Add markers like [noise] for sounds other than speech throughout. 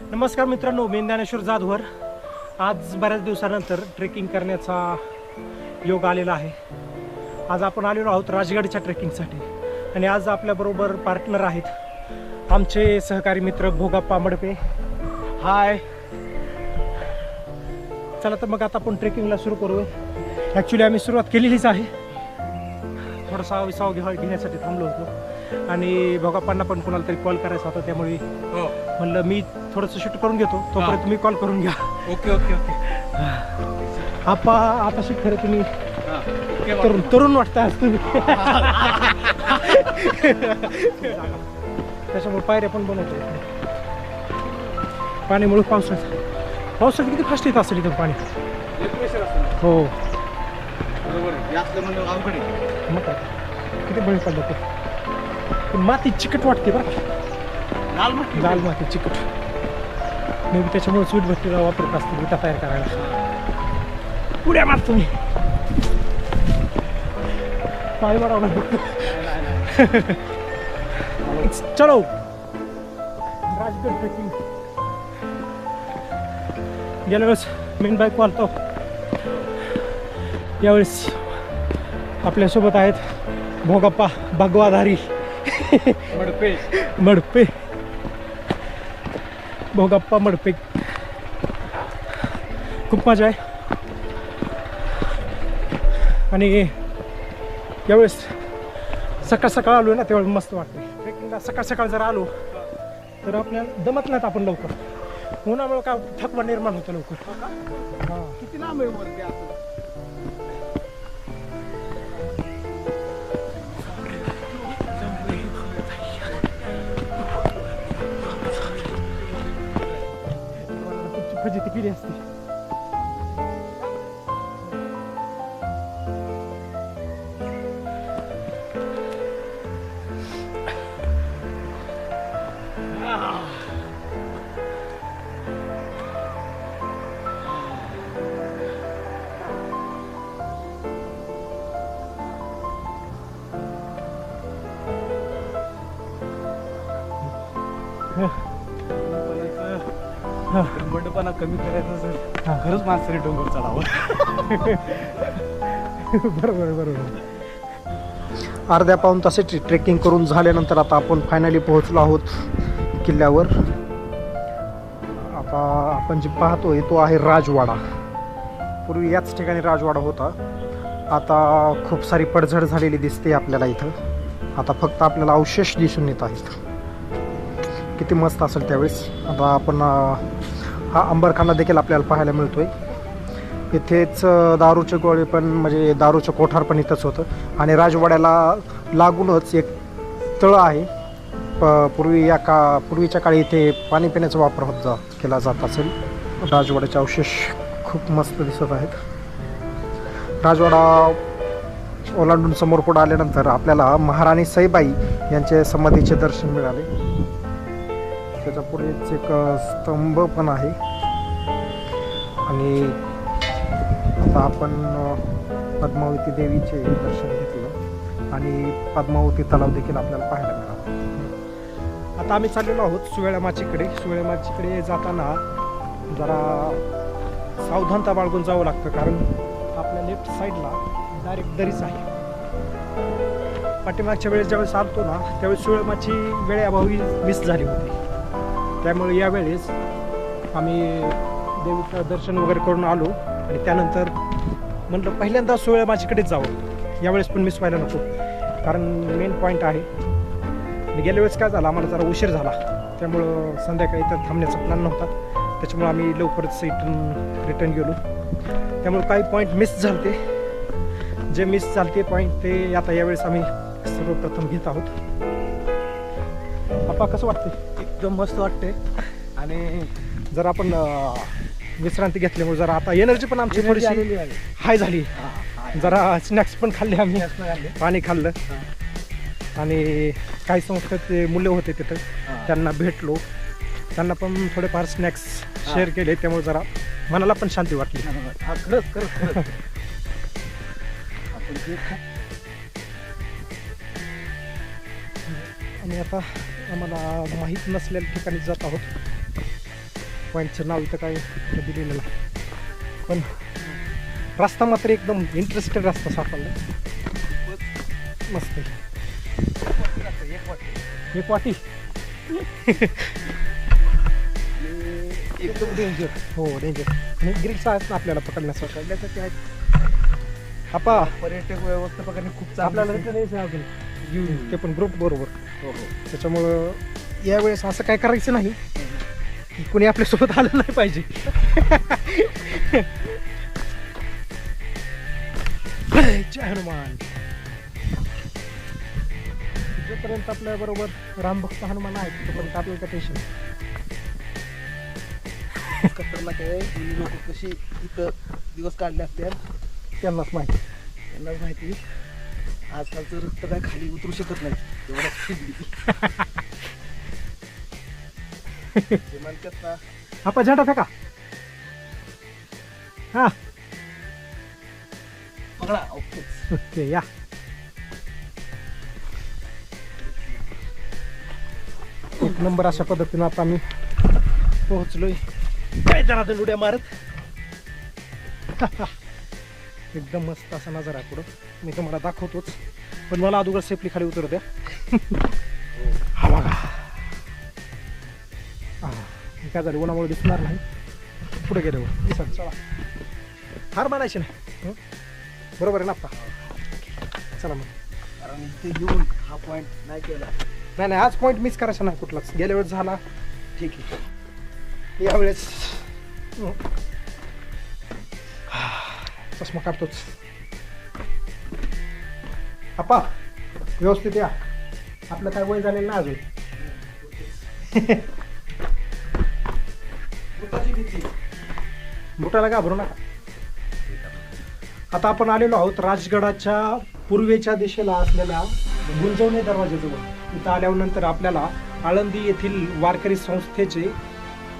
नमस्कार मित्रांनो मी ज्ञानेश्वर जाधवर. आज बऱ्याच दिवसानंतर ट्रेकिंग करण्याचा योग आलेला आहे. आज आपण आलेलो आहोत राजगडच्या ट्रेकिंगसाठी आणि आज आपल्याबरोबर पार्टनर आहेत आमचे सहकारी मित्र भोगाप्पा मडपे. हाय चला तर मग आता आपण ट्रेकिंगला सुरू करू ॲक्च्युली आम्ही सुरुवात केलेलीच आहे. थोडासा विसाव घ्या घेण्यासाठी थांबलो होतो. आणि भोगाप्पांना पण कोणाला तरी कॉल करायचा होता त्यामुळे हो. म्हणलं मी थोडंसं शूट करून घेतो. तोपर्यंत तुम्ही कॉल करून घ्या. Okay okay okay. आपा आता शूट खरं तुम्ही. तरुण तरुण वाटता आज तुम्ही. [laughs] त्याच्यामुळे पायऱ्या पण बनवतो. पाणीमुळे पावसाचं पावसाचं किती फास्ट येत असेल इथं पाणी? हो. बरोबर आहे. हे असलं म्हणलं अवघड आहे. मग काय? किती बळी पडलं ते? पण माती चिकट वाटते बरं का. लाल म्हटली लाल माती चिकट. मी बी त्याच्यामुळे स्वीट भट्टीला वापरत असते विटा तयार करायला. उड्या मार तुम्ही पाय मारावं चलो. राजगड ट्रेकिंग गेल्या वेळेस मेन बाईक वालतो. यावेळेस आपल्यासोबत आहेत भोगप्पा भगवाधारी. मडपे. मडपे. भोगप्पा मडपे. खूप मजा आहे. आणि यावेळेस सकाळ सकाळ आलो ना त्यावेळेस मस्त वाटते ट्रेकिंगला सकाळ सकाळ जर आलो तर आपल्याला दमत नाहीत आपण लवकर. उन्हामुळे काय थकवा निर्माण होतो लवकर. हां किती लांब आहे выходит и перестый. कमी करायचं असेल. खरंच माणसाने डोंगर चढावं. बरोबर बरोबर. अर्ध्या पाऊन तासाची ट्रेकिंग करून झाल्यानंतर आता आपण फायनली पोहोचलो आहोत किल्ल्यावर. आता आपण जे पाहतोय तो आहे राजवाडा. पूर्वी याच ठिकाणी राजवाडा होता. आता खूप सारी पडझड झालेली दिसते आपल्याला इथं. आता फक्त आपल्याला अवशेष दिसून येत आहेत. किती मस्त असेल त्यावेळेस. आता आपण हा अंबरखाना देखील आपल्याला पाहायला मिळतोय. इथेच दारूचे गोळे पण म्हणजे दारूचं कोठार पण इथंच होतं. आणि राजवाड्याला लागूनच एक तळं आहे. प पूर्वी या का पूर्वीच्या काळी इथे पाणी पिण्याचा वापर होत जा केला जात असेल. राजवाड्याचे अवशेष खूप मस्त दिसत आहेत. राजवाडा ओलांडून समोर पुढे आल्यानंतर आपल्याला महाराणी सईबाई यांचे समाधीचे दर्शन मिळाले. पुढेच एक स्तंभ पण आहे. आणि आता आपण पद्मावती देवीचे दर्शन घेतलं. आणि पद्मावती तलाव देखील आपल्याला पाहायला मिळाला. आता आम्ही चाललेलो आहोत सुवेळा माचीकडे. जाताना जरा सावधानता बाळगून जावं लागतं कारण आपल्या लेफ्ट साईडला डायरेक्ट दरीच आहे. पाठीमागच्या वेळेस ज्यावेळेस आलतो ना त्यावेळेस सुवेळमाची वेळेअभावी मिस झाली होती. त्यामुळे यावेळेस आम्ही देवीचं दर्शन वगैरे करून आलो आणि त्यानंतर म्हटलं पहिल्यांदा सोहळ्या माझ्याकडेच जावं. यावेळेस पण मिस व्हायला नको. कारण मेन पॉईंट आहे. आणि गेल्या वेळेस काय झालं? आम्हाला जरा उशीर झाला. त्यामुळं संध्याकाळी तर थांबण्याचा प्लॅन नव्हता. त्याच्यामुळे आम्ही लवकरच रिटर्न रिटर्न गेलो. त्यामुळे काही पॉईंट मिस झालते. जे मिस झालते पॉईंट ते आता यावेळेस आम्ही सर्वप्रथम घेत आहोत. आपा कसं वाटते एकदम मस्त वाटते आणि जर आपण विश्रांती घेतल्यामुळे जरा आता एनर्जी पण आमची थोडीशी हाय झाली. जरा स्नॅक्स पण खाल्ले आम्ही. पाणी खाल्लं. आणि काही संस्थेचे मुलं होते तिथं. त्यांना भेटलो. त्यांना पण थोडेफार स्नॅक्स शेअर केले. त्यामुळे जरा मनाला पण शांती वाटली. खरंच खरंच आणि आता आम्हाला माहीत नसलेल्या ठिकाणी जात आहोत. पॉईंटचं नाव इथं काय दिलेलं नाही. पण रस्ता मात्र एकदम इंटरेस्टेड रस्ता सापडला. मस्त. एक वाटी. एकदम डेंजर हो डेंजर आणि ग्रिल्स आहेत ना आपल्याला पकडण्यासाठी. सगळ्यासाठी आहेत आपा. पर्यटक व्यवस्थापकांनी खूप आपल्याला ते पण ग्रुप बरोबर. हो हो. त्याच्यामुळं यावेळेस असं काय करायचं नाही. की कोणी आपल्यासोबत आलं नाही पाहिजे. जय हनुमान. जोपर्यंत आपल्या बरोबर रामभक्त हनुमान आहेत तोपर्यंत आपल्याला काय टेन्शन आहे? ही लोक कशी इथं दिवस काढले असतील? त्यांनाच माहिती. त्यांनाच माहिती. आजकालचं रक्त काय खाली उतरू शकत नाही. ते म्हणतात ना आपा झेंडा फेका. हा. पकडा ओके. ओके या. एक नंबर अशा पद्धतीनं आता आम्ही पोहोचलोय. काय जरा उड्या मारत? [laughs] एकदम मस्त असा नजारा आहे पुढं. मी तुम्हाला दाखवतोच. पण मला अगोदर सेफली खाली उतरू द्या. [laughs] हा बघा. हा, काय झालं उन्हामुळे दिसणार नाही. पुढे गेले दिसा चला. फार बनायचे नाही. हं? बरोबर आहे ना आप्पा? चला मग. कारण इथे येऊन हा पॉईंट नाही केला. नाही नाही आज पॉईंट मिस करायचा नाही कुठलाच. गेल्या वेळेस झाला. ठीक आहे. यावेळेस हं. चष्मा काढतोच. आप्पा व्यवस्थित या. आपलं काय वय झालेलं नाही अजून? बुटाला घाबरू नका. आता आपण आलेलो आहोत राजगडाच्या पूर्वेच्या दिशेला असलेल्या गुंजवणे दरवाजाजवळ. इथं आल्यानंतर आपल्याला आळंदी येथील वारकरी संस्थेचे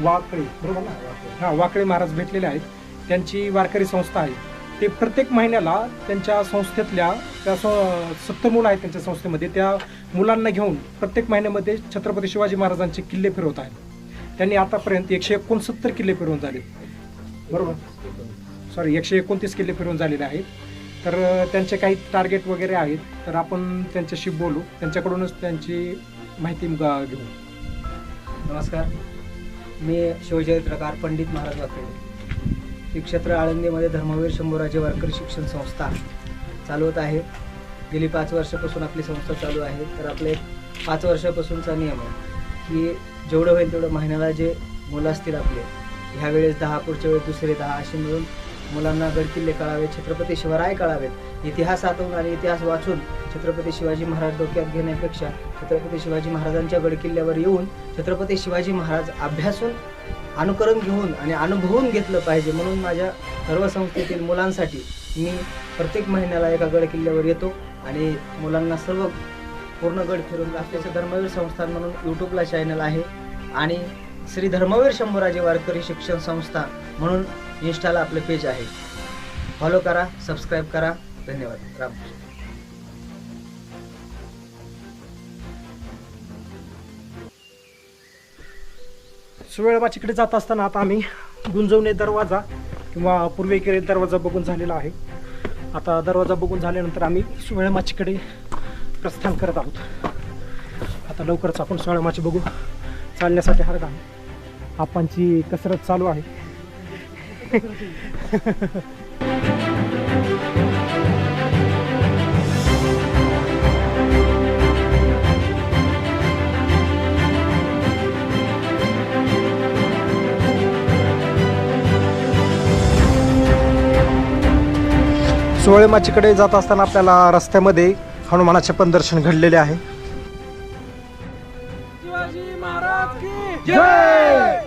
वाकळे बरोबर ना? हा वाकळे महाराज भेटलेले आहेत. त्यांची वारकरी संस्था आहे. ते प्रत्येक महिन्याला त्यांच्या संस्थेतल्या त्या सत्तर मुलं आहेत त्यांच्या संस्थेमध्ये त्या मुलांना घेऊन प्रत्येक महिन्यामध्ये छत्रपती शिवाजी महाराजांचे किल्ले फिरवत आहेत. त्यांनी आतापर्यंत एकशे एकोणसत्तर किल्ले फिरवून झाले. बरोबर? सॉरी एकशे एकोणतीस किल्ले फिरवून झालेले आहेत. तर त्यांचे काही टार्गेट वगैरे आहेत. तर आपण त्यांच्याशी बोलू. त्यांच्याकडूनच त्यांची माहिती घेऊ. नमस्कार. मी शिवचरित्रकार पंडित महाराज वाकडे हे क्षेत्र आळंदीमध्ये धर्मवीर शंभूराजे वारकरी शिक्षण संस्था चालवत आहे. गेली पाच वर्षापासून आपली संस्था चालू आहे. तर आपले पाच वर्षापासूनचा नियम आहे की जेवढं होईल तेवढं महिन्याला जे मुलं असतील आपले ह्या वेळेस दहा पुढच्या वेळेस दुसरे दहा असे मिळून मुलांना गडकिल्ले कळावेत छत्रपती शिवराय कळावेत. इतिहासातून आणि इतिहास वाचून छत्रपती शिवाजी महाराज डोक्यात घेण्यापेक्षा छत्रपती शिवाजी महाराजांच्या गडकिल्ल्यावर येऊन छत्रपती शिवाजी महाराज अभ्यासून अनुकरण घेऊन आणि अनुभवून घेतलं पाहिजे. म्हणून माझ्या सर्व संस्थेतील मुलांसाठी मी प्रत्येक महिन्याला एका गडकिल्ल्यावर येतो आणि मुलांना सर्व पूर्ण गड फिरून राष्ट्रीय धर्मवीर संस्थान म्हणून यूट्यूबला चॅनल आहे आणि श्री धर्मवीर शंभूराजे वारकरी शिक्षण संस्था म्हणून इन्स्टाला आपलं पेज आहे. फॉलो करा सबस्क्राईब करा. धन्यवाद. रामकृष्ण सुवेळबाचीकडे जात असताना आता आम्ही गुंजवणे दरवाजा किंवा पूर्वेकडे दरवाजा बघून झालेला आहे. आता दरवाजा बघून झाल्यानंतर आम्ही सुवेळमाचीकडे प्रस्थान करत आहोत. आता लवकरच आपण सुवेळमाची बघू चालण्यासाठी हरगा आपांची कसरत चालू आहे. [laughs] सुवळमाचीकडे जात असताना आपल्याला रस्त्यामध्ये हनुमानाचे पण दर्शन घडलेले आहे. शिवाजी महाराज की जय!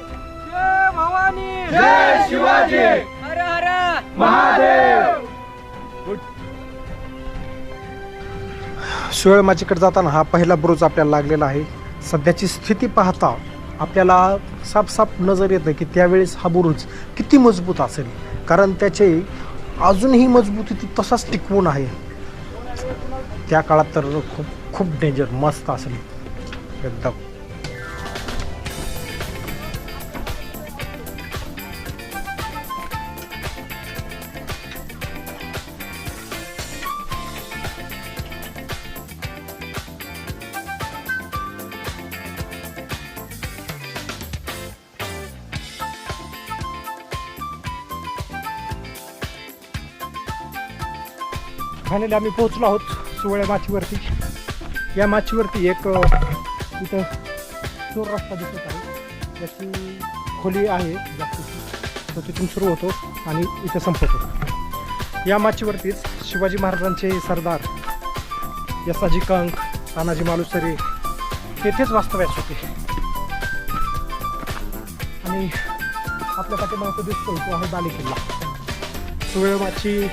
जय! भवानी! जय शिवाजी! हर हर! महादेव! सुवळमाचीकडे जाताना हा पहिला बुरुज आपल्याला लागलेला आहे. सध्याची स्थिती पाहता आपल्याला साफ साफ नजर येतं की त्यावेळेस हा बुरुज किती मजबूत असेल. कारण त्याचे अजूनही मजबूती ती तसाच टिकवून आहे. त्या काळात तर खूप खूप डेंजर मस्त असेल. एकदम. फायनली आम्ही पोहोचलो आहोत सुवळ्या माचीवरती. या माचीवरती एक इथं चोर रस्ता दिसत आहे. त्याची खोली आहे जास्तीची. तो तिथून सुरू होतो आणि इथं संपवतो या माचीवरतीच शिवाजी महाराजांचे सरदार यसाजी कंक तानाजी मालुसरे तेथेच वास्तव्यास होते. आणि आपल्या पाठीमागे दिसतो तो आहे बाले किल्ला सुवेळमाची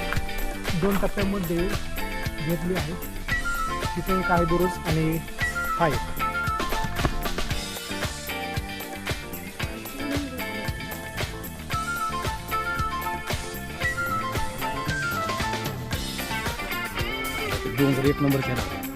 दोन टप्प्यांमध्ये घेतली आहे. तिथे एक आहे दुरुस्त आणि हा एक दोन हजार एक नंबर केला